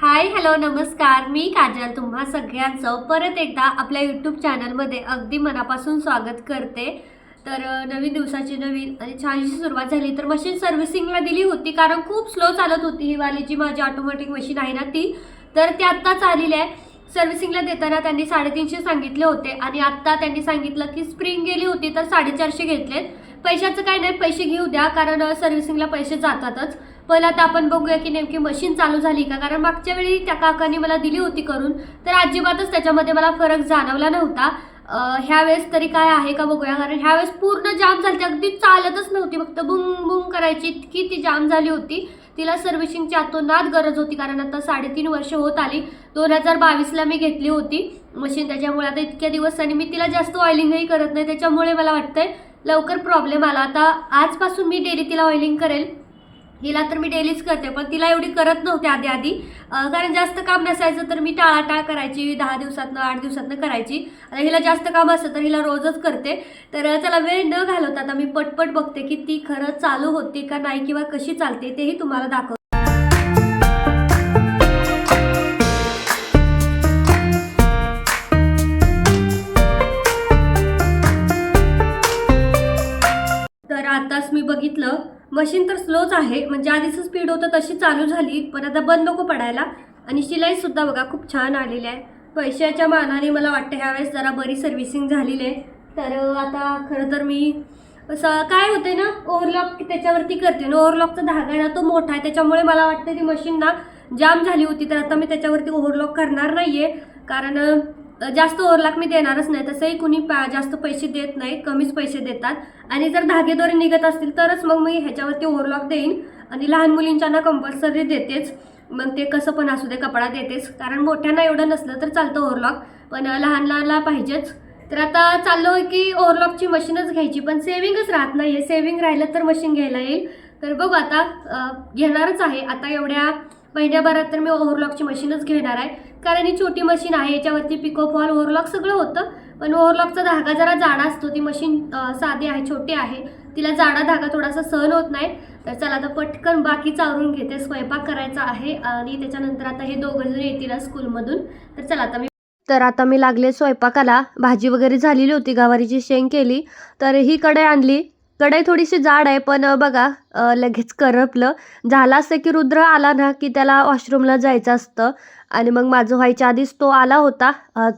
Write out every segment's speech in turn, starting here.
Hi hello नमस्कार. मी काजल. तुम्हा सगळ्यांचं परत एकदा आपल्या यूट्यूब चॅनलमध्ये अगदी मनापासून स्वागत करते. तर नवीन दिवसाची नवीन आणि छानशी सुरुवात झाली तर मशीन सर्व्हिसिंगला दिली होती कारण खूप स्लो चालत होती ही वाली जी माझी ऑटोमॅटिक मशीन आहे ना ती. तर ती आत्ताच आलेली आहे. सर्व्हिसिंगला देताना त्यांनी साडेतीनशे सांगितले होते आणि आत्ता त्यांनी सांगितलं की स्प्रिंग गेली होती तर साडेचारशे घेतलेत. पैशाचं काय नाही पैसे घेऊ द्या कारण सर्व्हिसिंगला पैसे जातातच. पण आता आपण बघूया की नेमकी मशीन चालू झाली का? कारण मागच्या वेळी त्या काकांनी मला दिली होती करून तर अजिबातच त्याच्यामध्ये मला फरक जाणवला नव्हता. ह्यावेळेस तरी काय आहे का बघूया कारण ह्यावेळेस पूर्ण जाम झाली अगदी चालतच नव्हती फक्त बुम बुम करायची इतकी ती जाम झाली होती. तिला सर्व्हिसिंगची अतोनात गरज होती कारण आता साडेतीन वर्ष होत आली. दोन हजार बावीसला मी घेतली होती मशीन त्याच्यामुळे आता इतक्या दिवसांनी मी तिला जास्त ऑइलिंगही करत नाही. त्याच्यामुळे मला वाटतंय लवकर प्रॉब्लेम आला. आता आजपासून मी डेली तिला ऑइलिंग करेल. हिला तर मी डेलीच करते पण तिला एवढी करत नव्हते आधी आधी कारण जास्त काम नसायचं तर मी टाळाटाळ करायची दहा दिवसातनं आठ दिवसातनं करायची. आणि हिला जास्त काम असतं तर हिला रोजच करते. तर त्याला चला वेळ न घालवता आता मी पटपट बघते की ती खरं चालू होती का नाही किंवा कशी चालते तेही तुम्हाला दाखव बघितलं मशीन तर स्लोच आहे म्हणजे आधीचं स्पीड होतं तशी चालू झाली पण आता बंद नको पडायला. आणि शिलाईसुद्धा बघा खूप छान आलेली आहे. पैशाच्या मानाने मला वाटतं ह्यावेळेस जरा बरी सर्व्हिसिंग झालेली आहे. तर आता खरं तर मी असं काय होते ना ओव्हरलॉक त्याच्यावरती करते. ना ओव्हरलॉकचा धागा ना तो मोठा आहे त्याच्यामुळे मला वाटतं ती मशीन ना जाम झाली होती. तर आता मी त्याच्यावरती ओव्हरलॉक करणार नाही आहे कारण जास्त ओव्हरलॉक मी देणारच नाही. तसंही कुणी पा जास्त पैसे देत नाही कमीच पैसे देतात. आणि जर धागेदोरे निघत असतील तरच मग मी ह्याच्यावरती ओव्हरलॉक देईन. आणि लहान मुलींच्यांना कंपल्सरी देतेच. मग ते कसं पण असू दे कपडा देतेच. कारण मोठ्यांना एवढं नसलं तर चालतं ओव्हरलॉक. पण लहान लहानला पाहिजेच. तर आता चाललो आहे की ओव्हरलॉकची मशीनच घ्यायची. पण सेविंगच राहत नाही आहे सेविंग राहिलं तर मशीन घ्यायला येईल. तर बघू आता घेणारच आहे. आता एवढ्या महिन्याभरात तर मी ओव्हरलॉकची मशीनच घेणार आहे. कारण ही छोटी मशीन आहे याच्यावरती पिको फॉल ओव्हरलॉक सगळं होतं. पण ओव्हरलॉकचा धागा जरा जाडा असतो ती मशीन साधी आहे छोटी आहे. तिला जाडा धागा थोडासा सहन होत नाही. तर चला आता पटकन बाकी चावरून घेते स्वयंपाक करायचा आहे आणि त्याच्यानंतर आता हे दोघं जण येतील स्कूलमधून. तर चला आता मी तर आता मी लागले स्वयंपाकाला. भाजी वगैरे झालेली होती गवारीची शेंग केली. तर ही कढई आणली. कढई थोडीशी जाड आहे पण बघा लगेच करपलं. झालं असतं की रुद्र आला ना की त्याला वॉशरूमला जायचं असतं. आणि मग माझं व्हायच्या आधीच तो आला होता.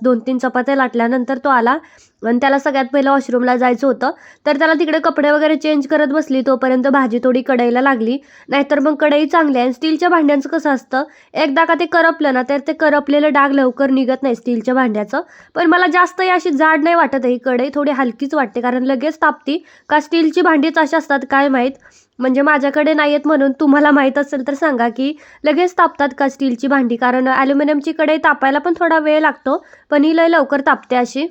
दोन तीन चपात्या लाटल्यानंतर तो आला. आणि त्याला सगळ्यात पहिलं वॉशरूमला जायचं होतं. तर त्याला तिकडे कपडे वगैरे चेंज करत बसली. तोपर्यंत भाजी थोडी कढईला लागली. नाहीतर मग कढई चांगली आहे. आणि स्टीलच्या भांड्यांचं कसं असतं? एकदा का ते करपलं ना तर ते करपलेलं डाग लवकर निघत नाही स्टीलच्या भांड्याचं. पण मला जास्त ही अशी जाड नाही वाटत ही कढई थोडी हलकीच वाटते. कारण लगेच तापती. का स्टीलची भांडीच अशी असतात काय माहीत? म्हणजे माझ्याकडे नाही आहेत म्हणून तुम्हाला माहीत असेल तर सांगा की लगेच तापतात का स्टीलची भांडी? कारण ॲल्युमिनियमची कढई तापायला पण थोडा वेळ लागतो पण ही लय लवकर तापते अशी.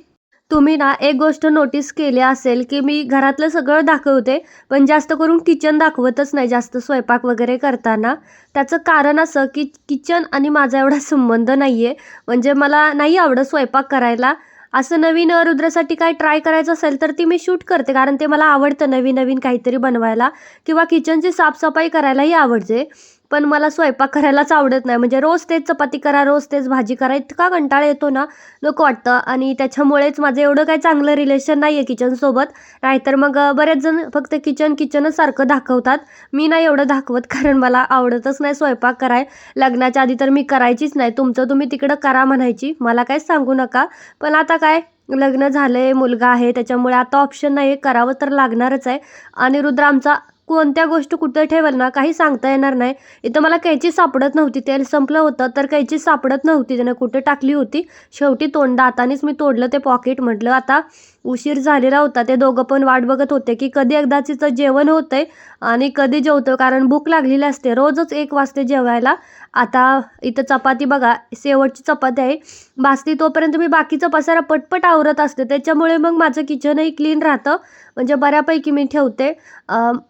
तुम्ही ना एक गोष्ट नोटीस केली असेल की मी घरातलं सगळं दाखवते पण जास्त करून किचन दाखवतच नाही जास्त स्वयंपाक वगैरे करताना. त्याचं कारण असं की किचन आणि माझा एवढा संबंध नाही आहे म्हणजे मला नाही आवडत स्वयंपाक करायला. असं नवीन रुद्रासाठी काय ट्राय करायचं असेल तर ती मी शूट करते. कारण ते मला आवडतं नवीन नवीन काहीतरी बनवायला किंवा किचनची साफसफाई करायलाही आवडते. पण मला स्वयंपाक करायलाच आवडत नाही. म्हणजे रोज तेच चपाती करा रोज तेच भाजी करा. इतका कंटाळा येतो ना नको वाटतं. आणि त्याच्यामुळेच माझं एवढं काही चांगलं रिलेशन नाही आहे किचनसोबत नाहीतर मग बरेच जण फक्त किचन किचनच सारखं दाखवतात. मी नाही एवढं दाखवत कारण मला आवडतच नाही स्वयंपाक कराय. लग्नाच्या आधी तर मी करायचीच नाही. तुमचं तुम्ही तिकडं करा म्हणायची. मला काहीच सांगू नका. पण आता काय लग्न झालं आहे मुलगा आहे. त्याच्यामुळे आता ऑप्शन नाही आहे करावं तर लागणारच आहे. आणि रुद्र आमचा कोणत्या गोष्ट कुठं ठेवल ना काही सांगता येणार नाही. इथं मला कैची सापडत नव्हती तेल संपलं होतं तर कैची सापडत नव्हती त्यानं कुठे टाकली होती. शेवटी तोंड हातानेच मी तोडलं ते पॉकेट म्हटलं आता उशीर झालेला होता ते दोघं पण वाट बघत होते की कधी एकदाचीचं जेवण होतंय आणि कधी जेवतो कारण भूक लागलेली असते. रोजच एक वाजते जेवायला. आता इथं चपाती बघा शेवटची चपाती आहे. भासती तोपर्यंत मी बाकीचं पसारा पटपट आवरत असते. त्याच्यामुळे मग माझं किचनही क्लीन राहतं. म्हणजे बऱ्यापैकी मी ठेवते.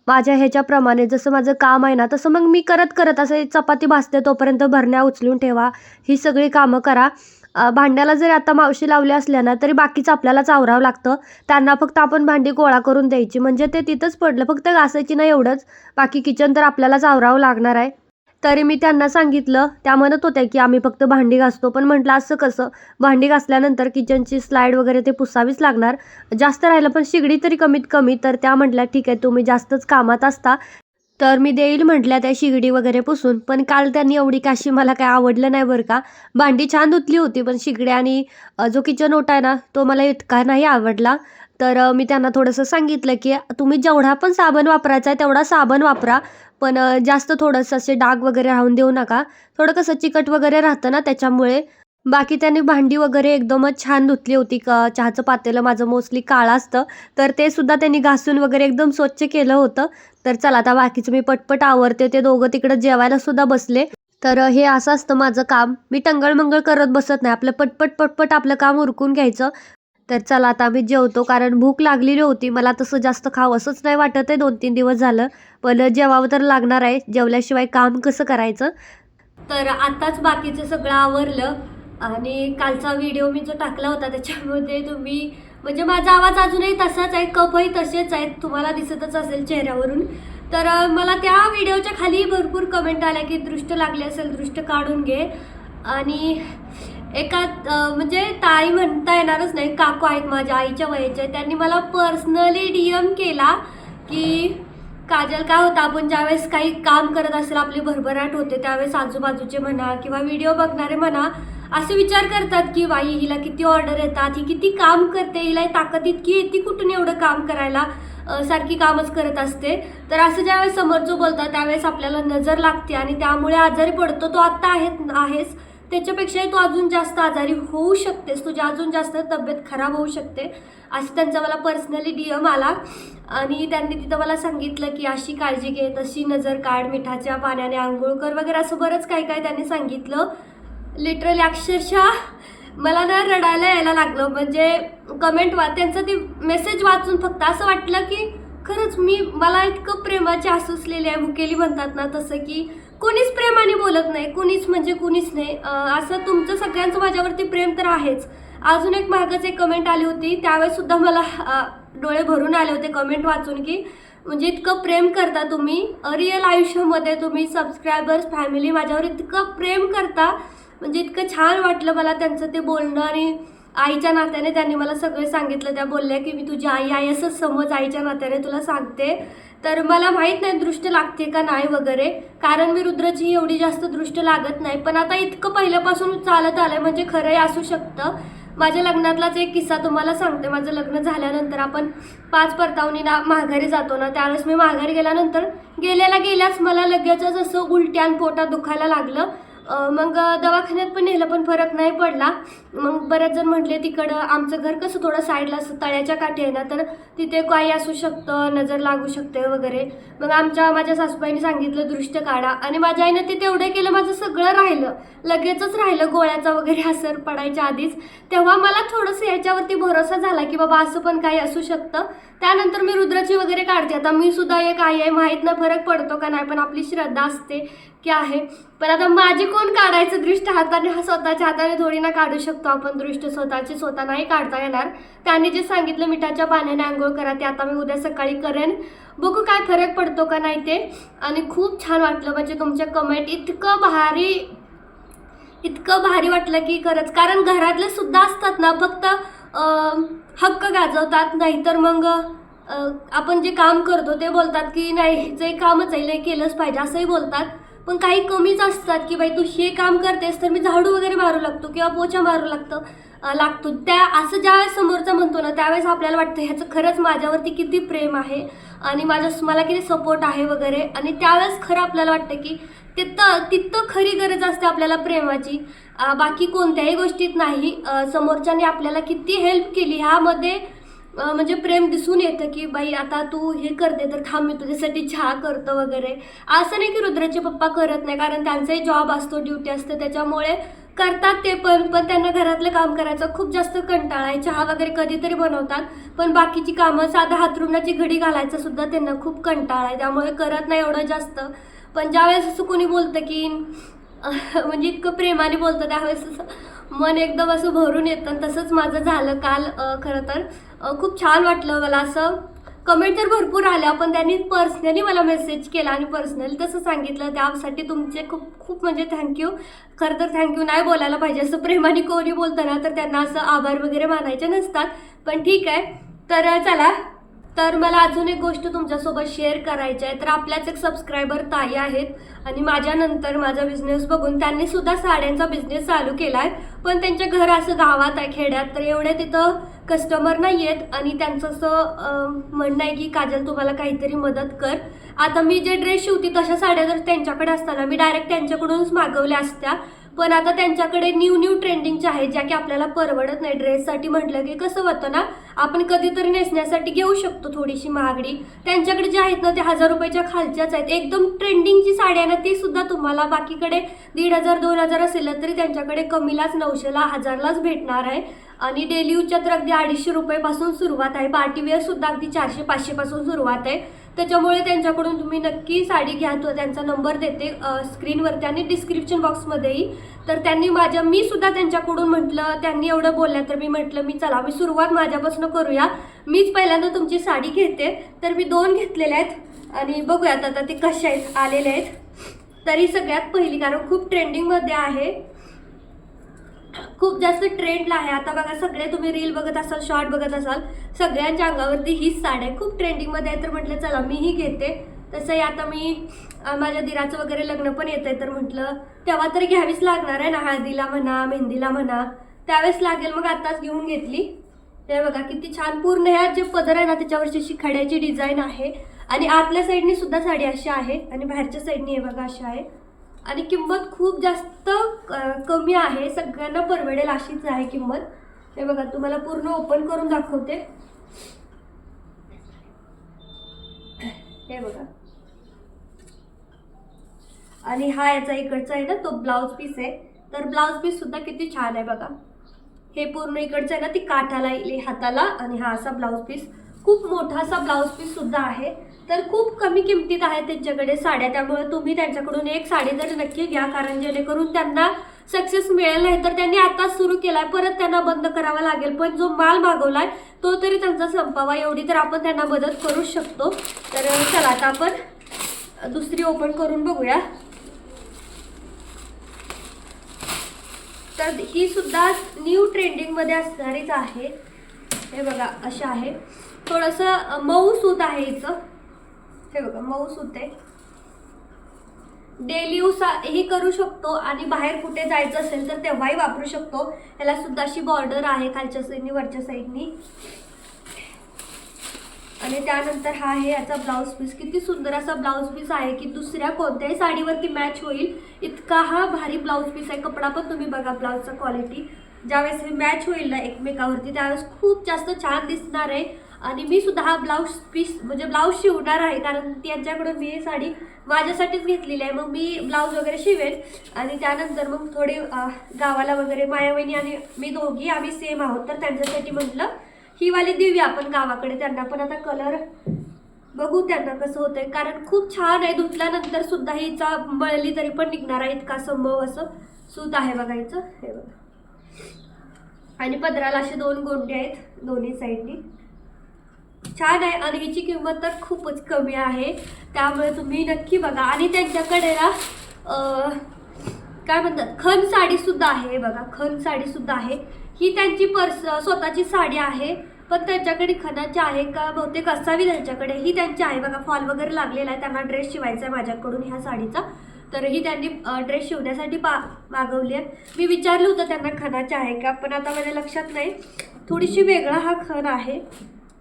माझ्या ह्याच्याप्रमाणे जसं माझं काम आहे ना तसं मग मी करत करत असं चपाती भाजते तोपर्यंत भरण्या उचलून ठेवा. ही सगळी कामं करा. भांड्याला जरी आता मावशी लावल्या असल्या ना तरी बाकीचं आपल्यालाच आवरावं लागतं. त्यांना फक्त आपण भांडी गोळा करून द्यायची. म्हणजे ते तिथंच पडलं. फक्त घासायची नाही एवढंच. बाकी किचन तर आपल्यालाच आवरावं लागणार आहे. तरी मी त्यांना सांगितलं त्या म्हणत होत्या की आम्ही फक्त भांडी घासतो. पण म्हटलं असं कसं? भांडी घासल्यानंतर किचनची स्लाईड वगैरे ते पुसावीच लागणार. जास्त राहिलं पण शिगडी तरी कमीत कमी. तर त्या म्हटल्या ठीक आहे तुम्ही जास्तच कामात असता. तर मी देईल म्हटल्या त्या शिगडी वगैरे पुसून. पण काल त्यांनी एवढी काशी मला काय आवडलं नाही बरं का. भांडी छान धुतली होती पण शिगड्या आणि जो किचन ओटा आहे ना तो मला इतका नाही आवडला. तर मी त्यांना थोडंसं सांगितलं की तुम्ही जेवढा पण साबण वापरायचा आहे तेवढा साबण वापरा. पण जास्त थोडंसं असे डाग वगैरे राहून देऊ नका. थोडं कसं चिकट वगैरे राहतं ना त्याच्यामुळे. बाकी त्यांनी भांडी वगैरे एकदमच छान धुतली होती. का चहाचं पातेलं माझं मोस्टली काळं असतं. तर ते सुद्धा त्यांनी घासून वगैरे एकदम स्वच्छ केलं होतं. तर चला आता बाकीचं मी पटपट आवरते. ते दोघं तिकडं जेवायला सुद्धा बसले. तर हे असं असतं माझं काम. मी टंगळमंगळ करत बसत नाही. आपलं पटपट पटपट आपलं काम उरकून घ्यायचं. तर चला आता आम्ही जेवतो कारण भूक लागलेली होती. मला तसं जास्त खावं असंच नाही वाटत आहे. दोन तीन दिवस झालं पण जेवावं तर लागणार आहे. जेवल्याशिवाय काम कसं करायचं? तर आत्ताच बाकीचं सगळं आवरलं आणि कालचा व्हिडिओ मी जो टाकला होता त्याच्यामध्ये तुम्ही म्हणजे माझा आवाज अजूनही तसाच आहे. कपही तसेच आहेत. तुम्हाला दिसतच असेल चेहऱ्यावरून. तर मला त्या व्हिडिओच्या खाली भरपूर कमेंट आल्या की दृष्ट लागली असेल दृष्ट काढून घे. आणि एका म्हणजे ताई म्हणता येणारच नाही काकू आहेत माझ्या आईच्या वयाच्या त्यांनी मला पर्सनली डी एम केला की काजल काय होतं आपण ज्यावेळेस काही काम करत असेल आपली भरभराट होते त्यावेळेस आजूबाजूचे म्हणा किंवा व्हिडिओ बघणारे म्हणा असे विचार करतात की बाई हिला किती ऑर्डर येतात ही किती काम करते हिला ताकद इतकी येते कुठून एवढं काम करायला सारखी कामच करत असते? तर असं ज्यावेळेस समोर जो बोलतात त्यावेळेस आपल्याला नजर लागते आणि त्यामुळे आजारी पडतो तो आत्ता आहेत आहेस. त्याच्यापेक्षाही तू अजून जास्त आजारी होऊ शकतेस. तुझी अजून जास्त तब्येत खराब होऊ शकते. असं त्यांचा मला पर्सनली डी एम आला. आणि त्यांनी तिथं मला सांगितलं की अशी काळजी घे तशी नजर काढ मिठाच्या पाण्याने आंघोळ कर वगैरे असं बरंच काय काय त्यांनी सांगितलं. लिटरली अक्षरशः मला ना रडायला यायला लागलं. म्हणजे कमेंट वा त्यांचं ते मेसेज वाचून फक्त असं वाटलं की खरंच मी मला इतकं प्रेमाची आसुसलेली आहे. भुकेली म्हणतात ना तसं की कोणीच प्रेमाने बोलत नाही कुणीच म्हणजे कुणीच नाही. असं तुमचं सगळ्यांचं माझ्यावरती प्रेम तर आहेच. अजून एक मागच एक कमेंट आली होती. त्यावेळेस सुद्धा मला डोळे भरून आले होते कमेंट वाचून की म्हणजे इतकं प्रेम करता तुम्ही. रिअल आयुष्यामध्ये तुम्ही सबस्क्रायबर्स फॅमिली माझ्यावर इतकं प्रेम करता. म्हणजे इतकं छान वाटलं मला त्यांचं ते बोलणं आणि आईच्या नात्याने त्यांनी मला सगळे सांगितलं. त्या बोलल्या की मी तुझी आई आई असंच समज आईच्या नात्याने तुला सांगते. तर मला माहीत नाही दृष्ट लागते का नाही वगैरे. कारण मी रुद्राची एवढी जास्त दृष्ट लागत नाही. पण आता इतकं पहिल्यापासून चालत आलं आहे म्हणजे खरंही असू शकतं. माझ्या लग्नातलाच एक किस्सा तुम्हाला सांगते. माझं लग्न झाल्यानंतर आपण पाच परतावणीला माघारी जातो ना त्यावेळेस मी माघारी गेल्यानंतर गेल्याला गेल्याच मला लगेचच असं उलट्या आणि पोटात दुखायला लागलं. मग दवाखान्यात पण नेलं पण फरक नाही पडला. मग बऱ्याच जण म्हटले तिकडं आमचं घर कसं थोडं साईडला असं तळ्याच्या काठी आहे ना तर तिथे काही असू शकतं नजर लागू शकते वगैरे. मग आमच्या माझ्या सासूबाईने सांगितलं दृष्ट काढा. आणि माझ्या आईनं ते तेवढं केलं माझं सगळं राहिलं. लगेचच राहिलं गोळ्याचा वगैरे असर पडायच्या आधीच. तेव्हा मला थोडंसं याच्यावरती भरोसा झाला की बाबा असं पण काही असू शकतं. त्यानंतर मी रुद्राची वगैरे काढते. आता मी सुद्धा एक आई आहे. माहीत नाही फरक पडतो का नाही पण आपली श्रद्धा असते की आहे. पण आता माझी कोण काढायचं? दृष्ट हाताने हा स्वतःच्या हाताने थोडी ना काढू शकतो आपण. दृष्ट स्वतःची स्वतः नाही काढता येणार. त्यांनी जे सांगितलं मिठाच्या पाण्याने आंघोळ करा ते आता मी उद्या सकाळी करेन. बघू काय फरक पडतो का नाही ते. आणि खूप छान वाटलं म्हणजे तुमच्या कमेंट इतकं भारी इतकं भारी वाटलं की खरंच. कारण घरातले सुद्धा असतात ना फक्त हक्क गाजवतात नाहीतर मग आपण जे काम करतो ते बोलतात की नाही जे कामच आहे केलंच पाहिजे असंही बोलतात. पण काही कमीच असतात की बाई तू हे काम करतेस तर मी झाडू वगैरे मारू लागतो किंवा पोछा मारू लागतो लागतो. त्या असं ज्यावेळेस समोरचा म्हणतो ना त्यावेळेस आपल्याला वाटतं ह्याचं खरंच माझ्यावरती किती प्रेम आहे आणि माझ्या मला किती सपोर्ट आहे वगैरे. आणि त्यावेळेस खरं आपल्याला वाटतं की तिथं तिथं खरी गरज असते आपल्याला प्रेमाची. बाकी कोणत्याही गोष्टीत नाही. समोरच्याने आपल्याला किती हेल्प केली ह्यामध्ये म्हणजे प्रेम दिसून येतं की बाई आता तू हे करते तर थांब मी तुझ्यासाठी चहा करतो वगैरे. असं नाही की रुद्राचे पप्पा करत नाही कारण त्यांचाही जॉब असतो ड्युटी असते. त्याच्यामुळे करतात ते पण पण त्यांना घरातलं काम करायचं खूप जास्त कंटाळा आहे. चहा वगैरे कधीतरी बनवतात पण बाकीची कामं साधा हातरुणाची घडी घालायचं सुद्धा त्यांना खूप कंटाळा आहे. त्यामुळे करत नाही एवढं जास्त. पण ज्यावेळेस असं कोणी बोलतं की म्हणजे इतकं प्रेमाने बोलतं त्यावेळेस असं मन एकदम असं भरून येतं. आणि तसंच माझं झालं काल खरं तर. खूप छान वाटलं मला असं. कमेंट तर भरपूर आल्या पण त्यांनी पर्सनली मला मेसेज केला आणि पर्सनली तसं सांगितलं. त्यासाठी तुमचे खूप खूप म्हणजे थँक्यू खरं तर थँक्यू नाही बोलायला पाहिजे असं प्रेमाने कोणी बोलतं ना तर त्यांना असं आभार वगैरे मानायचे नसतात. पण ठीक आहे. तर चला. तर मला अजून एक गोष्ट तुमच्यासोबत शेअर करायची आहे. तर आपल्याच एक सबस्क्रायबर ताई आहेत आणि माझ्यानंतर माझा बिझनेस बघून त्यांनी सुद्धा साड्यांचा बिझनेस चालू केला आहे पण त्यांच्या घर असं गावात आहे खेड्यात तर एवढे तिथं कस्टमर नाही आहेत आणि त्यांचं असं म्हणणं आहे की काजल तुम्हाला काहीतरी मदत कर. आता मी जे ड्रेस शिवते तशा साड्या जर त्यांच्याकडे असताना मी डायरेक्ट त्यांच्याकडूनच मागवल्या असत्या. पण आता त्यांच्याकडे न्यू न्यू ट्रेंडिंगच्या आहेत ज्या की आपल्याला परवडत नाही. ड्रेससाठी म्हटलं की कसं होतं ना आपण कधीतरी नेसण्यासाठी घेऊ शकतो थोडीशी महागडी त्यांच्याकडे जे आहेत ना ते हजार रुपयाच्या खालच्याच आहेत. एकदम ट्रेंडिंगची साडी आहे ना ती सुद्धा तुम्हाला बाकीकडे दीड हजार दोन हजार असेल तरी त्यांच्याकडे कमीलाच नऊशेला हजारलाच भेटणार आहे. आणि डेली यूजच्या तर अगदी अडीचशे रुपयेपासून सुरुवात आहे. पार्टीवेअर सुद्धा अगदी चारशे पाचशेपासून सुरुवात आहे. त्याच्यामुळे त्यांच्याकडून तुम्ही नक्की साडी घ्या. तो त्यांचा नंबर देते स्क्रीनवरती आणि डिस्क्रिप्शन बॉक्समध्येही तर त्यांनी माझ्या मी सुद्धा त्यांच्याकडून म्हटलं त्यांनी एवढं बोलल्या तर मी म्हटलं मी चला मी सुरुवात माझ्यापासून करूया. मीच पहिल्यांदा तुमची साडी घेते तर मी दोन घेतलेल्या आहेत. आणि बघूयात आता ते कशा आहेत आलेले आहेत. तरी सगळ्यात पहिली कारण खूप ट्रेंडिंगमध्ये आहे. खूप जास्त ट्रेंडला आहे. आता बघा सगळे तुम्ही रील बघत असाल शॉर्ट बघत असाल सगळ्यांच्या अंगावरती हीच साड्या आहे. खूप ट्रेंडिंगमध्ये आहे. तर म्हटलं चला मीही घेते. तसंही आता मी माझ्या दिराचं वगैरे लग्न पण येत आहे तर म्हटलं तेव्हा तर घ्यावीच लागणार आहे ना हळदीला म्हणा मेहंदीला म्हणा. त्यावेळेस लागेल मग आत्ताच घेऊन घेतली. हे बघा किती छान पूर्ण ह्या जे पदर आहे ना त्याच्यावरची अशी खड्याची डिझाईन आहे. आणि आतल्या साईडनी सुद्धा साडी अशी आहे आणि बाहेरच्या साईडनी हे बघा अशी आहे. आणि किंमत खूप जास्त कमी आहे सगळ्यांना परवडेल अशीच आहे किंमत. हे बघा तुम्हाला पूर्ण ओपन करून दाखवते. हे बघा. आणि हा याचा इकडचा आहे ना तो ब्लाऊज पीस आहे. तर ब्लाऊज पीस सुद्धा किती छान आहे बघा. हे पूर्ण इकडचं आहे ना ती काठाला हाताला आणि हा असा ब्लाऊज पीस खूप मोठा असा ब्लाऊज पीस सुद्धा आहे. तर खूप कमी किमतीत आहे त्यांच्याकडे साड्या त्यामुळे तुम्ही त्यांच्याकडून एक साडी तर नक्की घ्या कारण जेणेकरून त्यांना सक्सेस मिळेल नाही तर त्यांनी आताच सुरू केलाय परत त्यांना बंद करावा लागेल. पण जो माल मागवलाय तो तरी त्यांचा संपावा एवढी तर आपण त्यांना मदत करू शकतो. तर चला आता आपण दुसरी ओपन करून बघूया. तर ही सुद्धा न्यू ट्रेंडिंगमध्ये असणारीच आहे. हे बघा अशा आहे. थोडंसं मऊ सूत आहे हिचं. हे बघा मऊ सूत आहे डेली यूज ही करू शकतो आणि बाहेर कुठे जायचं असेल तर तेव्हाही वापरू शकतो. याला सुद्धा अशी बॉर्डर आहे खालच्या साईडनी वरच्या साईडनी आणि त्यानंतर हा आहे याचा ब्लाऊज पीस किती सुंदर असा ब्लाऊज पीस आहे की दुसऱ्या कोणत्याही साडीवरती मॅच होईल. इतका हा भारी ब्लाऊज पीस आहे. कपडा पण तुम्ही बघा ब्लाऊजचा क्वालिटी ज्यावेळेस हे मॅच होईल ना एकमेकावरती त्यावेळेस खूप जास्त छान दिसणार आहे. आणि मी सुद्धा हा ब्लाऊज पीस म्हणजे ब्लाऊज शिवणार आहे. कारण त्यांच्याकडून मी ही साडी माझ्यासाठीच घेतलेली आहे. मग मी ब्लाऊज वगैरे शिवेन. आणि त्यानंतर मग थोडे गावाला वगैरे मायावहिनी आणि मी दोघी आम्ही सेम आहोत. तर त्यांच्यासाठी म्हटलं ही वाली देऊया आपण गावाकडे त्यांना पण आता कलर बघू त्यांना कसं होतंय. कारण खूप छान आहे धुतल्यानंतर सुद्धा हिचा मळली तरी पण निघणार आहे इतका संभव असं सूत आहे बघायचं. हे बघा. आणि पदराला असे दोन गोंडे आहेत दोन्ही साईडनी छान आहे आणि हिची किंमत तर खूपच कमी आहे. त्यामुळे तुम्ही नक्की बघा. आणि त्यांच्याकडे ना काय म्हणतात खण साडी सुद्धा आहे बघा. खण साडी सुद्धा आहे. ही त्यांची पर्स स्वतःची साडी आहे. पण त्यांच्याकडे खणाची आहे का? बहुतेक असावी त्यांच्याकडे. ही त्यांची आहे बघा फॉल वगैरे लागलेला आहे. त्यांना ड्रेस शिवायचा आहे माझ्याकडून ह्या साडीचा. तर ही त्यांनी ड्रेस शिवण्यासाठी पा मागवली आहे. मी विचारलं होतं त्यांना खणाची आहे का? पण आता माझ्या लक्षात नाही. थोडीशी वेगळा हा खण आहे.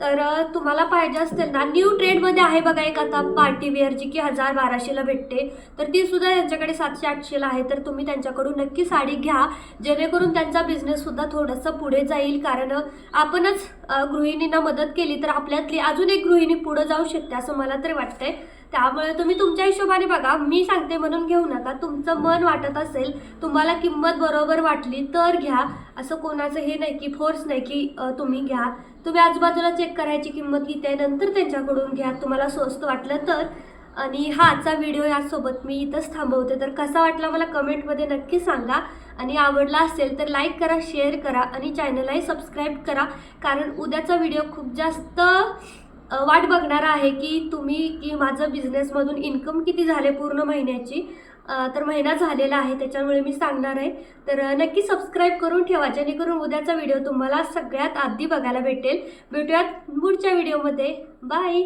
तर तुम्हाला पाहिजे असेल ना न्यू ट्रेंडमध्ये आहे बघा एक आता पार्टीवेअर जी की हजार बाराशेला भेटते. तर ती सुद्धा त्यांच्याकडे सातशे आठशेला आहे. तर तुम्ही त्यांच्याकडून नक्की साडी घ्या. जेणेकरून त्यांचा बिझनेससुद्धा थोडंसं पुढे जाईल. कारण आपणच गृहिणींना मदत केली तर आपल्यातली अजून एक गृहिणी पुढं जाऊ शकते असं मला तरी वाटतंय. त्यामुळे तुम्ही तुमच्या हिशोबाने बघा मी सांगते म्हणून घेऊ नका. तुमचं मन वाटत असेल तुम्हाला किंमत बरोबर वाटली तर घ्या. असं कोणाचं हे नाही की फोर्स नाही की तुम्ही घ्या. तुम्ही आजूबाजूला चेक करायची किंमत किती आहे नंतर त्यांच्याकडून घ्या. तुम्हाला स्वस्त वाटलं तर. आणि हा आजचा व्हिडिओ यासोबत मी इथंच थांबवते. तर कसा वाटला मला कमेंटमध्ये नक्की सांगा. आणि आवडला असेल तर लाईक करा शेअर करा आणि चॅनललाही सबस्क्राईब करा. कारण उद्याचा व्हिडिओ खूप जास्त वाट बघणार आहे की तुम्ही की माझं बिझनेसमधून इन्कम किती झाले पूर्ण महिन्याची? तर महिना झालेला आहे त्याच्यामुळे मी सांगणार आहे. तर नक्की सबस्क्राईब करून ठेवा जेणेकरून उद्याचा व्हिडिओ तुम्हाला सगळ्यात आधी बघायला भेटेल. भेटूयात पुढच्या व्हिडिओमध्ये बाय